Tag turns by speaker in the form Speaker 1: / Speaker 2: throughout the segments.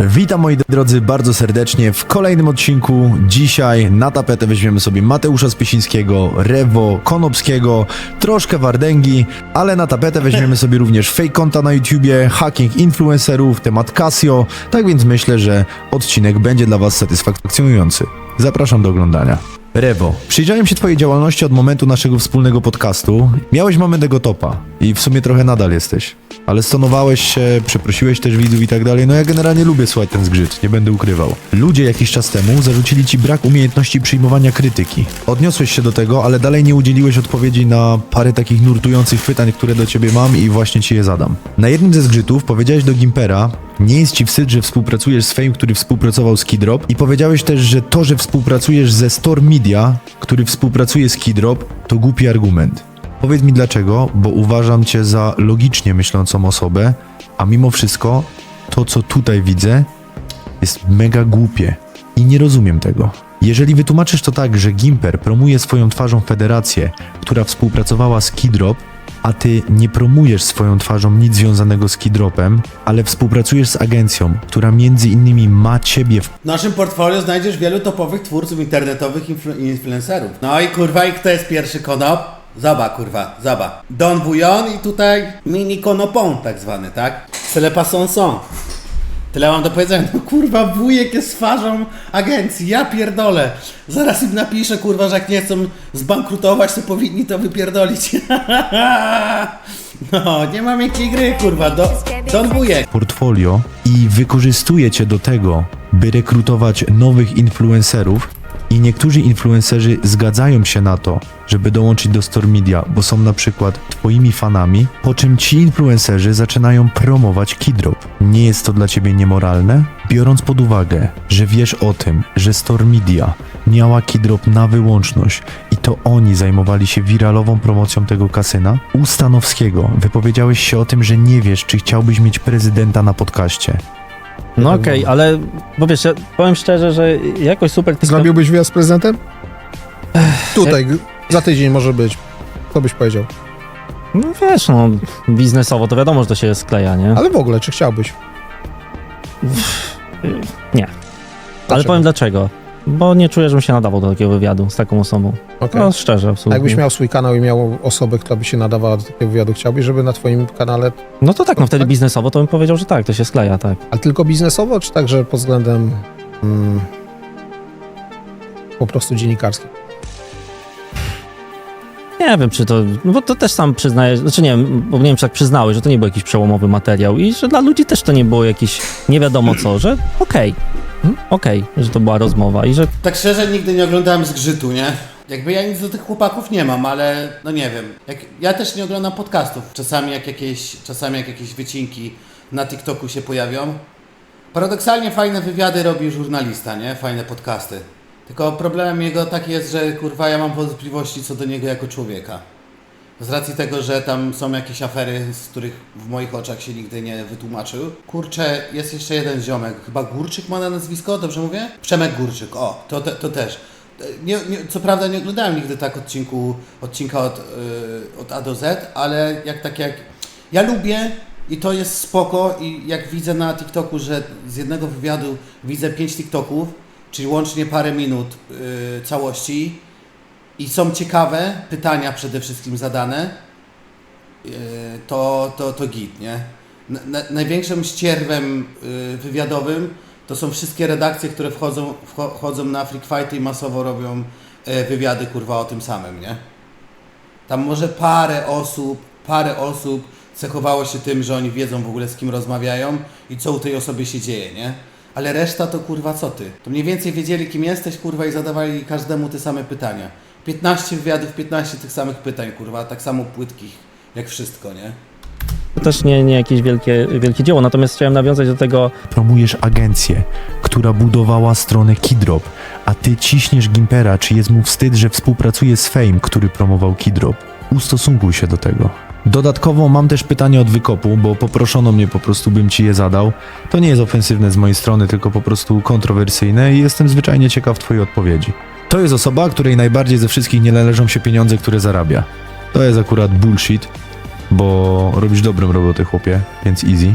Speaker 1: Witam moi drodzy bardzo serdecznie w kolejnym odcinku. Dzisiaj na tapetę weźmiemy sobie Mateusza Spiesińskiego, Rewo, Konopskiego, troszkę Wardęgi, ale na tapetę weźmiemy sobie również fake konta na YouTubie, hacking influencerów, temat Casio, tak więc myślę, że odcinek będzie dla Was satysfakcjonujący. Zapraszam do oglądania. Rewo, przyjrzałem się Twojej działalności od momentu naszego wspólnego podcastu. Miałeś mamę topa i w sumie trochę nadal jesteś. Ale stonowałeś się, przeprosiłeś też widzów i tak dalej. No ja generalnie lubię słuchać ten zgrzyt, nie będę ukrywał. Ludzie jakiś czas temu zarzucili ci brak umiejętności przyjmowania krytyki. Odniosłeś się do tego, ale dalej nie udzieliłeś odpowiedzi na parę takich nurtujących pytań, które do ciebie mam i właśnie ci je zadam. Na jednym ze zgrzytów powiedziałeś do Gimpera, nie jest ci wstyd, że współpracujesz z Fame, który współpracował z Kidrop i powiedziałeś też, że to, że współpracujesz ze Store Media, który współpracuje z Kidrop, to głupi argument. Powiedz mi dlaczego, bo uważam cię za logicznie myślącą osobę, a mimo wszystko to, co tutaj widzę, jest mega głupie i nie rozumiem tego. Jeżeli wytłumaczysz to tak, że Gimper promuje swoją twarzą federację, która współpracowała z Kidrop, a ty nie promujesz swoją twarzą nic związanego z Kidropem, ale współpracujesz z agencją, która między innymi ma ciebie w
Speaker 2: W naszym portfolio znajdziesz wielu topowych twórców internetowych influ- influencerów. No i kurwa, i kto jest pierwszy konop? Zaba, kurwa, zaba. Don Bouillon i tutaj mini konopon tak zwany, tak? Celepa son son. Tyle mam do powiedzenia. No kurwa, wujek jest twarzą agencji, ja pierdolę. Zaraz im napiszę, kurwa, że jak nie chcą zbankrutować, to powinni to wypierdolić. no, nie ma miękkiej gry, kurwa, do, Don Wujek.
Speaker 1: portfolio i wykorzystuje cię do tego, by rekrutować nowych influencerów. I niektórzy influencerzy zgadzają się na to, żeby dołączyć do Store Media, bo są na przykład twoimi fanami, po czym ci influencerzy zaczynają promować Kidrop. Nie jest to dla ciebie niemoralne? Biorąc pod uwagę, że wiesz o tym, że Store Media miała Kidrop na wyłączność i to oni zajmowali się wiralową promocją tego kasyna, u Stanowskiego wypowiedziałeś się o tym, że nie wiesz, czy chciałbyś mieć prezydenta na podcaście.
Speaker 3: No okej, ale bo wiesz, ja powiem szczerze, że jakoś super TikTok...
Speaker 4: Zrobiłbyś wyjazd z prezydentem? Tutaj, za tydzień może być. Co byś powiedział?
Speaker 3: No wiesz, no biznesowo to wiadomo, że to się skleja, nie?
Speaker 4: Ale w ogóle, czy chciałbyś?
Speaker 3: Nie. Ale
Speaker 4: Dlaczego?
Speaker 3: powiem dlaczego. Bo nie czuję, żebym się nadawał do takiego wywiadu z taką osobą.
Speaker 4: Okej.
Speaker 3: No szczerze,
Speaker 4: A
Speaker 3: absolutnie.
Speaker 4: jakbyś miał swój kanał i miał osobę, która by się nadawała do takiego wywiadu, chciałbyś, żeby na twoim kanale,
Speaker 3: No to tak, no wtedy
Speaker 4: Tak?
Speaker 3: biznesowo to bym powiedział, że tak, to się skleja, tak.
Speaker 4: ale tylko biznesowo, czy także pod względem mm, po prostu dziennikarskim?
Speaker 3: Nie wiem, czy to, no bo to też sam przyznajesz, znaczy nie wiem, bo nie wiem, czy tak przyznałeś, że to nie był jakiś przełomowy materiał i że dla ludzi też to nie było jakiś nie wiadomo co, że okej,
Speaker 4: Hmm?
Speaker 3: okej, że to była rozmowa i że
Speaker 2: Tak szczerze nigdy nie oglądałem zgrzytu, nie? Jakby ja nic do tych chłopaków nie mam, ale no nie wiem. Jak, ja też nie oglądam podcastów. Czasami jak jakieś, czasami jak jakieś wycinki na TikToku się pojawią. Paradoksalnie fajne wywiady robi żurnalista, nie? Fajne podcasty. Tylko problemem jego taki jest, że kurwa ja mam wątpliwości co do niego jako człowieka. Z racji tego, że tam są jakieś afery, z których w moich oczach się nigdy nie wytłumaczył. Kurczę, jest jeszcze jeden ziomek, chyba Górczyk ma na nazwisko, dobrze mówię? Przemek Górczyk, o, to, te, to też. Nie, nie, co prawda nie oglądałem nigdy tak odcinku, odcinka od, yy, od A do Z, ale jak tak jak... Ja lubię i to jest spoko i jak widzę na TikToku, że z jednego wywiadu widzę pięć TikToków, czyli łącznie parę minut yy, całości, i są ciekawe pytania przede wszystkim zadane, yy, to, to, to git, nie? Na, na, największym ścierwem yy, wywiadowym to są wszystkie redakcje, które wchodzą, wcho- wchodzą na Freak Fighty i masowo robią yy, wywiady, kurwa, o tym samym, nie? Tam może parę osób, parę osób cechowało się tym, że oni wiedzą w ogóle z kim rozmawiają i co u tej osoby się dzieje, nie? Ale reszta to kurwa co ty? To mniej więcej wiedzieli kim jesteś kurwa i zadawali każdemu te same pytania. 15 wywiadów, 15 tych samych pytań kurwa, tak samo płytkich jak wszystko, nie?
Speaker 3: to też nie, nie jakieś wielkie, wielkie dzieło, natomiast chciałem nawiązać do tego,
Speaker 1: Promujesz agencję, która budowała stronę Kidrop, a ty ciśniesz Gimpera, czy jest mu wstyd, że współpracuje z Fame, który promował Kidrop. Ustosunkuj się do tego. Dodatkowo mam też pytanie od wykopu, bo poproszono mnie po prostu, bym ci je zadał. To nie jest ofensywne z mojej strony, tylko po prostu kontrowersyjne i jestem zwyczajnie ciekaw twojej odpowiedzi. To jest osoba, której najbardziej ze wszystkich nie należą się pieniądze, które zarabia. To jest akurat bullshit, bo robisz dobrą robotę, chłopie, więc easy.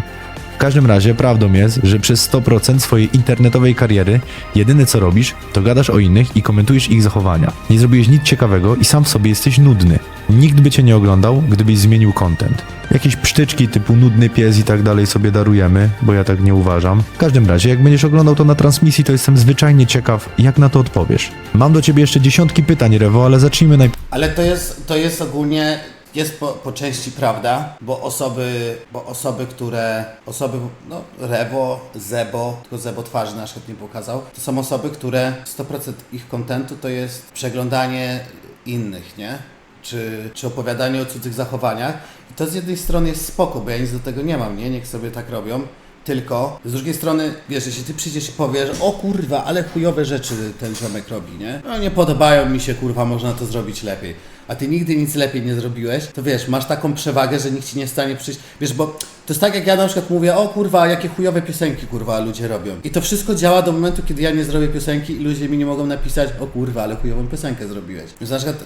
Speaker 1: Każdym razie prawdą jest, że przez 100% swojej internetowej kariery jedyne co robisz, to gadasz o innych i komentujesz ich zachowania. Nie zrobiłeś nic ciekawego i sam w sobie jesteś nudny. Nikt by cię nie oglądał, gdybyś zmienił content. Jakieś psztyczki typu nudny pies i tak dalej sobie darujemy, bo ja tak nie uważam. W każdym razie, jak będziesz oglądał to na transmisji, to jestem zwyczajnie ciekaw, jak na to odpowiesz. Mam do ciebie jeszcze dziesiątki pytań, Rewo, ale zacznijmy najpierw
Speaker 2: Ale to jest, to jest ogólnie, jest po, po części prawda, bo osoby, bo osoby, które, osoby, no Rewo, Zebo, tylko Zebo twarzy nasz chętnie pokazał, to są osoby, które 100% ich kontentu to jest przeglądanie innych, nie? Czy, czy opowiadanie o cudzych zachowaniach. I to z jednej strony jest spoko, bo ja nic do tego nie mam, nie? Niech sobie tak robią. Tylko z drugiej strony, wiesz, jeśli ty przyjdziesz i powiesz, o kurwa, ale chujowe rzeczy ten ziomek robi, nie? No nie podobają mi się, kurwa, można to zrobić lepiej. A ty nigdy nic lepiej nie zrobiłeś, to wiesz, masz taką przewagę, że nikt ci nie stanie przyjść. Wiesz, bo to jest tak jak ja na przykład mówię, o kurwa, jakie chujowe piosenki, kurwa, ludzie robią. I to wszystko działa do momentu, kiedy ja nie zrobię piosenki i ludzie mi nie mogą napisać, o kurwa, ale chujową piosenkę zrobiłeś. Więc na przykład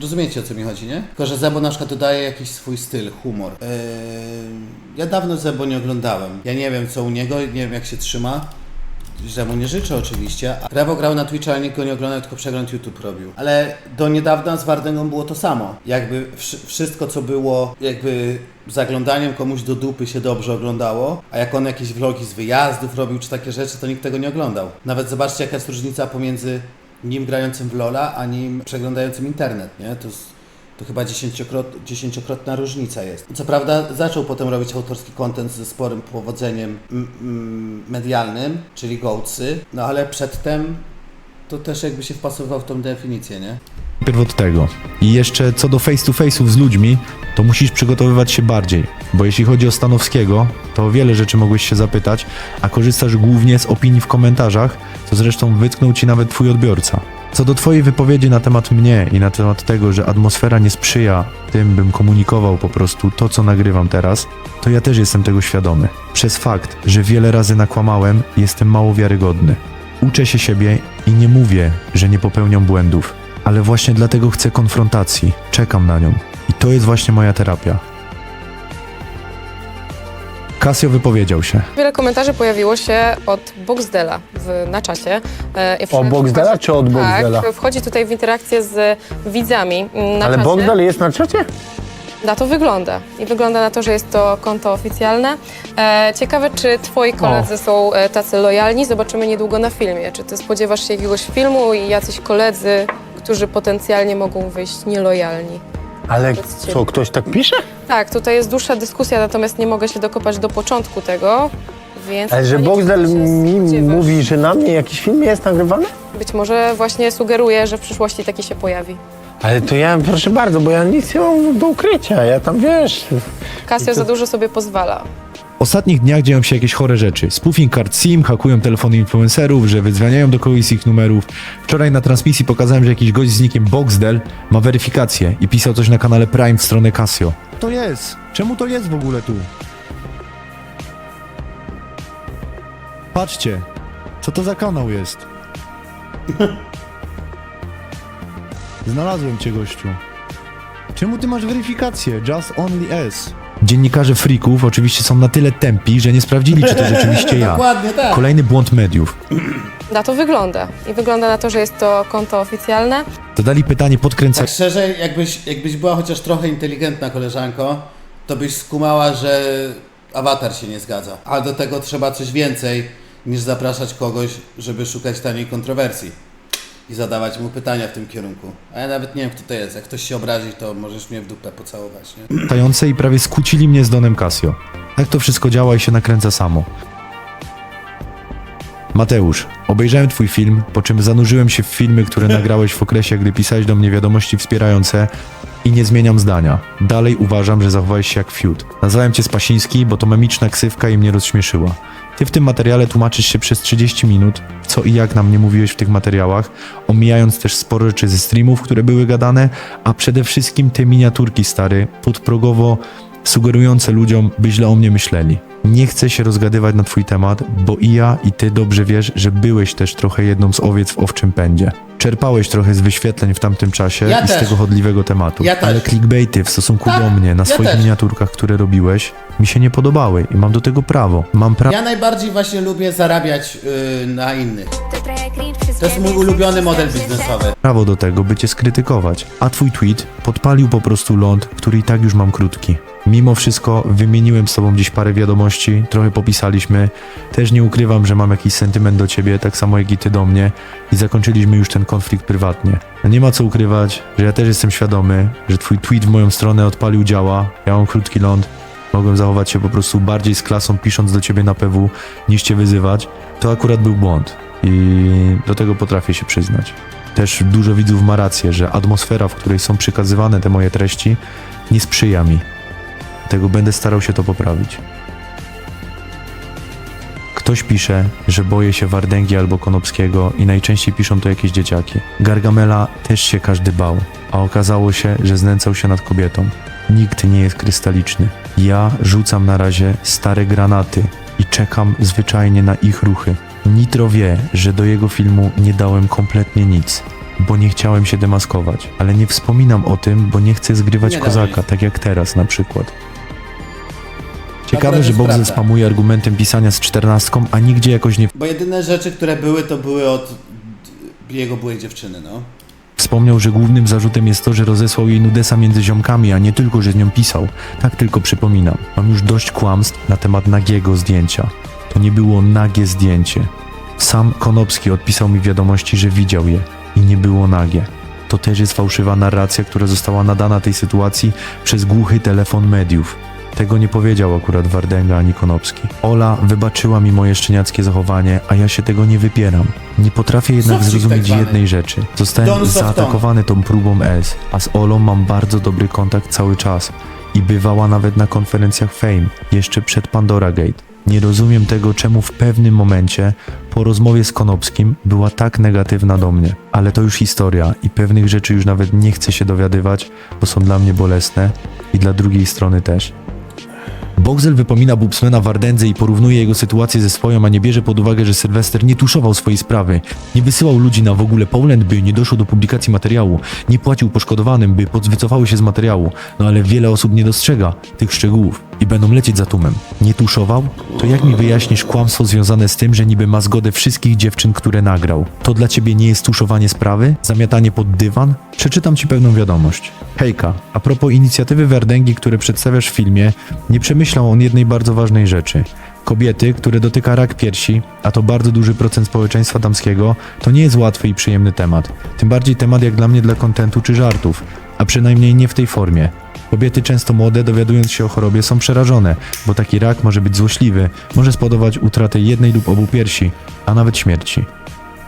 Speaker 2: Rozumiecie o co mi chodzi, nie? Tylko, że Zebo na przykład dodaje jakiś swój styl, humor. Eee, ja dawno Zebo nie oglądałem. Ja nie wiem co u niego, nie wiem jak się trzyma. Że mu nie życzę oczywiście. Rewo grał na Twitcha, ale nikt go nie oglądał, tylko przegląd YouTube robił. Ale do niedawna z Wardęgą było to samo. Jakby wszy- wszystko co było jakby zaglądaniem komuś do dupy się dobrze oglądało, a jak on jakieś vlogi z wyjazdów robił czy takie rzeczy, to nikt tego nie oglądał. Nawet zobaczcie jaka jest różnica pomiędzy nim grającym w Lola, a nim przeglądającym internet, nie? To, jest, to chyba dziesięciokrot, dziesięciokrotna różnica jest. Co prawda zaczął potem robić autorski content ze sporym powodzeniem medialnym, czyli Goatsy, no ale przedtem to też jakby się wpasowywał w tą definicję, nie?
Speaker 1: Najpierw od tego. I jeszcze co do face to face'ów z ludźmi, to musisz przygotowywać się bardziej. Bo jeśli chodzi o Stanowskiego, to wiele rzeczy mogłeś się zapytać, a korzystasz głównie z opinii w komentarzach, co zresztą wytknął ci nawet twój odbiorca. Co do twojej wypowiedzi na temat mnie i na temat tego, że atmosfera nie sprzyja tym, bym komunikował po prostu to, co nagrywam teraz, to ja też jestem tego świadomy. Przez fakt, że wiele razy nakłamałem, jestem mało wiarygodny. Uczę się siebie i nie mówię, że nie popełniam błędów, ale właśnie dlatego chcę konfrontacji. Czekam na nią. I to jest właśnie moja terapia. Casio wypowiedział się.
Speaker 5: Wiele komentarzy pojawiło się od Boxdela w, na czacie. E, i
Speaker 6: O Boxdela czy od Boxdela?
Speaker 5: Tak, wchodzi tutaj w interakcję z widzami mm, na
Speaker 6: Ale. Boxdel jest na czacie?
Speaker 5: Na to wygląda. I wygląda na to, że jest to konto oficjalne. E, ciekawe, czy twoi koledzy są e, tacy lojalni. Zobaczymy niedługo na filmie. Czy ty spodziewasz się jakiegoś filmu i jacyś koledzy, którzy potencjalnie mogą wyjść nielojalni?
Speaker 6: Ale co, ktoś tak pisze?
Speaker 5: Tak, tutaj jest dłuższa dyskusja, natomiast nie mogę się dokopać do początku tego, więc...
Speaker 6: Ale że
Speaker 5: pytanie, czy się
Speaker 6: mi
Speaker 5: spodziewasz?
Speaker 6: mówi, że na mnie jakiś film jest nagrywany?
Speaker 5: Być może właśnie sugeruje, że w przyszłości taki się pojawi.
Speaker 6: Ale to ja, proszę bardzo, bo ja nic nie mam do ukrycia, ja tam, wiesz...
Speaker 5: Casio za dużo sobie pozwala.
Speaker 1: W ostatnich dniach dzieją się jakieś chore rzeczy. Spoofing card SIM, hakują telefony influencerów, że wydzwaniają do kogoś z ich numerów. Wczoraj na transmisji pokazałem, że jakiś gość z nickiem Boxdel ma weryfikację i pisał coś na kanale Prime w stronę Casio. To jest! Czemu to jest w ogóle tu? Patrzcie, co to za kanał jest? Znalazłem cię, gościu. Czemu ty masz weryfikację? Just only S. Dziennikarze freaków oczywiście są na tyle tępi, że nie sprawdzili, czy to rzeczywiście ja.
Speaker 2: Dokładnie tak.
Speaker 1: Kolejny błąd mediów.
Speaker 5: Na to wygląda. I wygląda na to, że jest to konto oficjalne.
Speaker 1: Zadali pytanie podkręcające.
Speaker 2: Tak szczerze, jakbyś, jakbyś była chociaż trochę inteligentna koleżanko, to byś skumała, że awatar się nie zgadza. A do tego trzeba coś więcej niż zapraszać kogoś, żeby szukać taniej kontrowersji i zadawać mu pytania w tym kierunku. A ja nawet nie wiem, kto to jest. Jak ktoś się obrazi, to możesz mnie w dupę pocałować, nie?
Speaker 1: i prawie skłócili mnie z Donem Casio. Tak to wszystko działa i się nakręca samo. Mateusz, obejrzałem twój film, po czym zanurzyłem się w filmy, które nagrałeś w okresie, gdy pisałeś do mnie wiadomości wspierające i nie zmieniam zdania. Dalej uważam, że zachowałeś się jak fiut. Nazwałem cię Spasiński, bo to memiczna ksywka i mnie rozśmieszyła. Ty w tym materiale tłumaczysz się przez 30 minut, co i jak nam nie mówiłeś w tych materiałach, omijając też sporo rzeczy ze streamów, które były gadane, a przede wszystkim te miniaturki, stary, podprogowo sugerujące ludziom, by źle o mnie myśleli. Nie chcę się rozgadywać na twój temat, bo i ja, i ty dobrze wiesz, że byłeś też trochę jedną z owiec w owczym pędzie. Czerpałeś trochę z wyświetleń w tamtym czasie
Speaker 2: Ja
Speaker 1: i z
Speaker 2: też.
Speaker 1: tego chodliwego tematu.
Speaker 2: Ja też.
Speaker 1: Ale clickbaity w stosunku
Speaker 2: Tak,
Speaker 1: do mnie na
Speaker 2: ja
Speaker 1: swoich
Speaker 2: też.
Speaker 1: miniaturkach, które robiłeś, mi się nie podobały i mam do tego prawo. Mam prawo
Speaker 2: Ja najbardziej właśnie lubię zarabiać yy, na innych. To jest mój ulubiony model biznesowy.
Speaker 1: prawo do tego, by cię skrytykować. A twój tweet podpalił po prostu ląd, który i tak już mam krótki. Mimo wszystko wymieniłem z tobą dziś parę wiadomości, trochę popisaliśmy. Też nie ukrywam, że mam jakiś sentyment do ciebie, tak samo jak i ty do mnie i zakończyliśmy już ten konflikt prywatnie. No nie ma co ukrywać, że ja też jestem świadomy, że twój tweet w moją stronę odpalił działa, ja mam krótki ląd, mogłem zachować się po prostu bardziej z klasą pisząc do ciebie na PW niż cię wyzywać. To akurat był błąd i do tego potrafię się przyznać. Też dużo widzów ma rację, że atmosfera, w której są przekazywane te moje treści, nie sprzyja mi. Dlatego będę starał się to poprawić. Ktoś pisze, że boję się Wardęgi albo Konopskiego i najczęściej piszą to jakieś dzieciaki. Gargamela też się każdy bał, a okazało się, że znęcał się nad kobietą. Nikt nie jest krystaliczny. Ja rzucam na razie stare granaty i czekam zwyczajnie na ich ruchy. Nitro wie, że do jego filmu nie dałem kompletnie nic, bo nie chciałem się demaskować, ale nie wspominam o tym, bo nie chcę zgrywać kozaka, tak jak teraz na przykład. Ciekawe, że
Speaker 2: prawda.
Speaker 1: spamuje argumentem pisania z czternastką, a nigdzie jakoś nie
Speaker 2: Bo jedyne rzeczy, które były, to były od jego byłej dziewczyny, no.
Speaker 1: Wspomniał, że głównym zarzutem jest to, że rozesłał jej nudesa między ziomkami, a nie tylko, że z nią pisał. Tak tylko przypominam. Mam już dość kłamstw na temat nagiego zdjęcia. To nie było nagie zdjęcie. Sam Konopski odpisał mi wiadomości, że widział je i nie było nagie. To też jest fałszywa narracja, która została nadana tej sytuacji przez głuchy telefon mediów. Tego nie powiedział akurat Wardęga ani Konopski. Ola wybaczyła mi moje szczeniackie zachowanie, a ja się tego nie wypieram. Nie potrafię jednak
Speaker 2: Sofcik
Speaker 1: zrozumieć
Speaker 2: tak zwany.
Speaker 1: jednej rzeczy. Zostałem
Speaker 2: Don Softon.
Speaker 1: zaatakowany tą próbą S, a z Olą mam bardzo dobry kontakt cały czas. I bywała nawet na konferencjach Fame, jeszcze przed Pandora Gate. Nie rozumiem tego, czemu w pewnym momencie, po rozmowie z Konopskim, była tak negatywna do mnie. Ale to już historia i pewnych rzeczy już nawet nie chcę się dowiadywać, bo są dla mnie bolesne i dla drugiej strony też. Boxel wypomina Bubsmana Wardędze i porównuje jego sytuację ze swoją, a nie bierze pod uwagę, że Sylwester nie tuszował swojej sprawy, nie wysyłał ludzi na w ogóle Poland, by nie doszło do publikacji materiału, nie płacił poszkodowanym, by wycofały się z materiału, no ale wiele osób nie dostrzega tych szczegółów i będą lecieć za tłumem. Nie tuszował? To jak mi wyjaśnisz kłamstwo związane z tym, że niby ma zgodę wszystkich dziewczyn, które nagrał? To dla ciebie nie jest tuszowanie sprawy? Zamiatanie pod dywan? Przeczytam ci pewną wiadomość. Hejka, a propos inicjatywy Wardęgi, które przedstawiasz w filmie, nie przemyślał on jednej bardzo ważnej rzeczy. Kobiety, które dotyka rak piersi, a to bardzo duży procent społeczeństwa damskiego, to nie jest łatwy i przyjemny temat. Tym bardziej temat jak dla mnie dla kontentu czy żartów, a przynajmniej nie w tej formie. Kobiety często młode, dowiadując się o chorobie, są przerażone, bo taki rak może być złośliwy, może spowodować utratę jednej lub obu piersi, a nawet śmierci.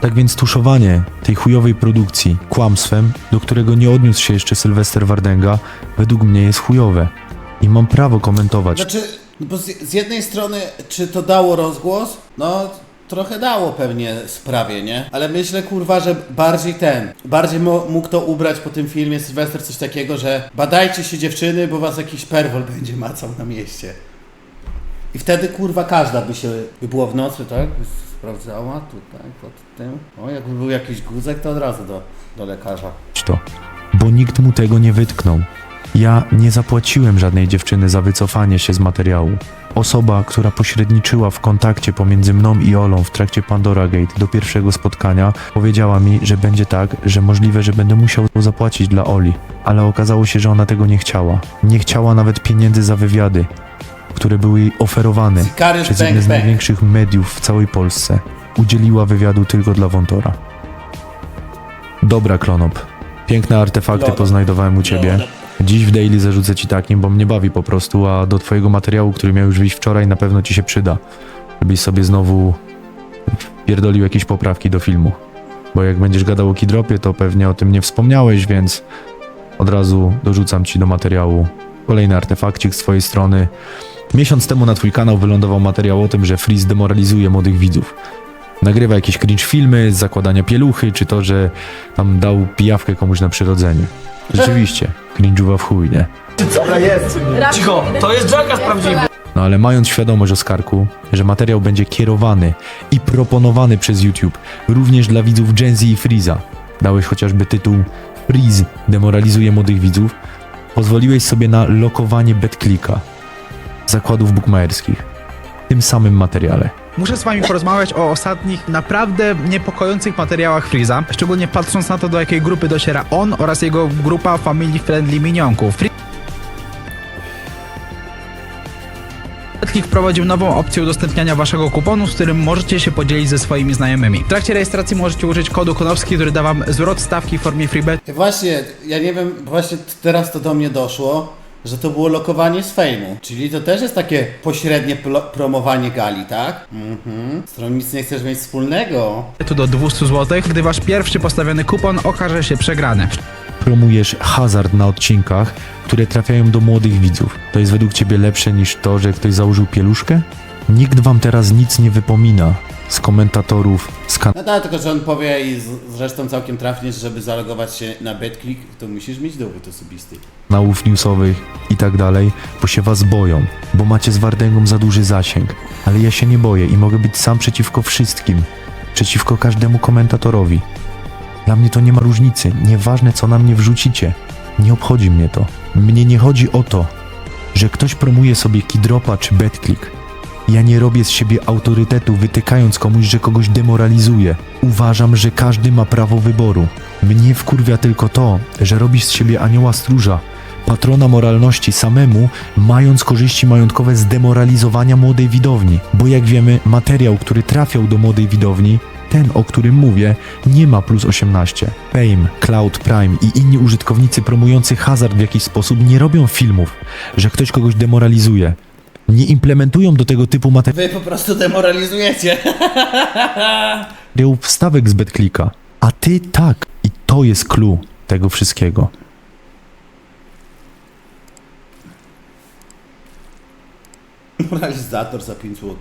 Speaker 1: Tak więc tuszowanie tej chujowej produkcji kłamstwem, do którego nie odniósł się jeszcze Sylwester Wardęga, według mnie jest chujowe. I mam prawo komentować.
Speaker 2: Znaczy, no bo z, z jednej strony, czy to dało rozgłos? No, trochę dało pewnie sprawie, nie? Ale myślę, kurwa, że bardziej ten, bardziej mógł to ubrać po tym filmie Sylwester coś takiego, że badajcie się dziewczyny, bo was jakiś perwol będzie macał na mieście. I wtedy, kurwa, każda by się, by było w nocy, tak? By sprawdzała tutaj, pod tym. O, jakby był jakiś guzek, to od razu do, do lekarza.
Speaker 1: to, bo nikt mu tego nie wytknął. Ja nie zapłaciłem żadnej dziewczyny za wycofanie się z materiału. Osoba, która pośredniczyła w kontakcie pomiędzy mną i Olą w trakcie Pandora Gate do pierwszego spotkania, powiedziała mi, że będzie tak, że możliwe, że będę musiał zapłacić dla Oli. Ale okazało się, że ona tego nie chciała. Nie chciała nawet pieniędzy za wywiady, które były jej oferowane przez jedne z
Speaker 2: Bang.
Speaker 1: największych mediów w całej Polsce. Udzieliła wywiadu tylko dla Wątora. Dobra, Klonop. Piękne artefakty poznajdowałem u ciebie. Dziś w daily zarzucę ci takim, bo mnie bawi po prostu, a do twojego materiału, który miał już wyjść wczoraj, na pewno ci się przyda. Żebyś sobie znowu pierdolił jakieś poprawki do filmu. Bo jak będziesz gadał o kidropie, to pewnie o tym nie wspomniałeś, więc od razu dorzucam ci do materiału kolejny artefakcik z twojej strony. Miesiąc temu na twój kanał wylądował materiał o tym, że Freeze demoralizuje młodych widzów. Nagrywa jakieś cringe filmy z zakładania pieluchy, czy to, że tam dał pijawkę komuś na przyrodzenie. Rzeczywiście, cringe'uwa w chuj, nie?
Speaker 7: Cicho, to jest Jackass prawdziwy.
Speaker 1: No ale mając świadomość, Oskarku, że materiał będzie kierowany i proponowany przez YouTube również dla widzów Gen Z i Freeza, dałeś chociażby tytuł Freeze demoralizuje młodych widzów, pozwoliłeś sobie na lokowanie BetClicka. zakładów bukmacherskich. W tym samym materiale.
Speaker 8: Muszę z wami porozmawiać o ostatnich, naprawdę niepokojących materiałach Freeza, szczególnie patrząc na to, do jakiej grupy dociera on oraz jego grupa Family Friendly Minionków. Free- Netflix wprowadził nową opcję udostępniania waszego kuponu, z którym możecie się podzielić ze swoimi znajomymi. W trakcie rejestracji możecie użyć kodu Konowski, który da wam zwrot stawki w formie freebet.
Speaker 2: Właśnie, ja nie wiem, właśnie teraz to do mnie doszło, że to było lokowanie z fejmu. Czyli to też jest takie pośrednie promowanie gali, tak? Mhm. Z którą nic nie chcesz mieć wspólnego.
Speaker 8: tu do 200 zł, gdy wasz pierwszy postawiony kupon okaże się przegrany.
Speaker 1: Promujesz hazard na odcinkach, które trafiają do młodych widzów. To jest według ciebie lepsze niż to, że ktoś założył pieluszkę? Nikt wam teraz nic nie wypomina z komentatorów, z
Speaker 2: No tak, tylko że on powie i z- zresztą całkiem trafnie, że żeby zalogować się na BetClick, to musisz mieć dowód osobisty.
Speaker 1: kanałów newsowych i tak dalej, bo się was boją, bo macie z Wardęgą za duży zasięg. Ale ja się nie boję i mogę być sam przeciwko wszystkim, przeciwko każdemu komentatorowi. Dla mnie to nie ma różnicy, nieważne co na mnie wrzucicie, nie obchodzi mnie to. Mnie nie chodzi o to, że ktoś promuje sobie Kidropa czy BetClick. Ja nie robię z siebie autorytetu, wytykając komuś, że kogoś demoralizuje. Uważam, że każdy ma prawo wyboru. Mnie wkurwia tylko to, że robisz z siebie anioła stróża, patrona moralności samemu, mając korzyści majątkowe z demoralizowania młodej widowni. Bo jak wiemy, materiał, który trafiał do młodej widowni, ten, o którym mówię, nie ma plus 18. Fame, Cloud Prime i inni użytkownicy promujący hazard w jakiś sposób nie robią filmów, że ktoś kogoś demoralizuje. Nie implementują do tego typu
Speaker 2: Wy po prostu demoralizujecie.
Speaker 1: materiałów wstawek z BetClicka. A ty tak. I to jest clue tego wszystkiego.
Speaker 2: Moralizator za 5 zł.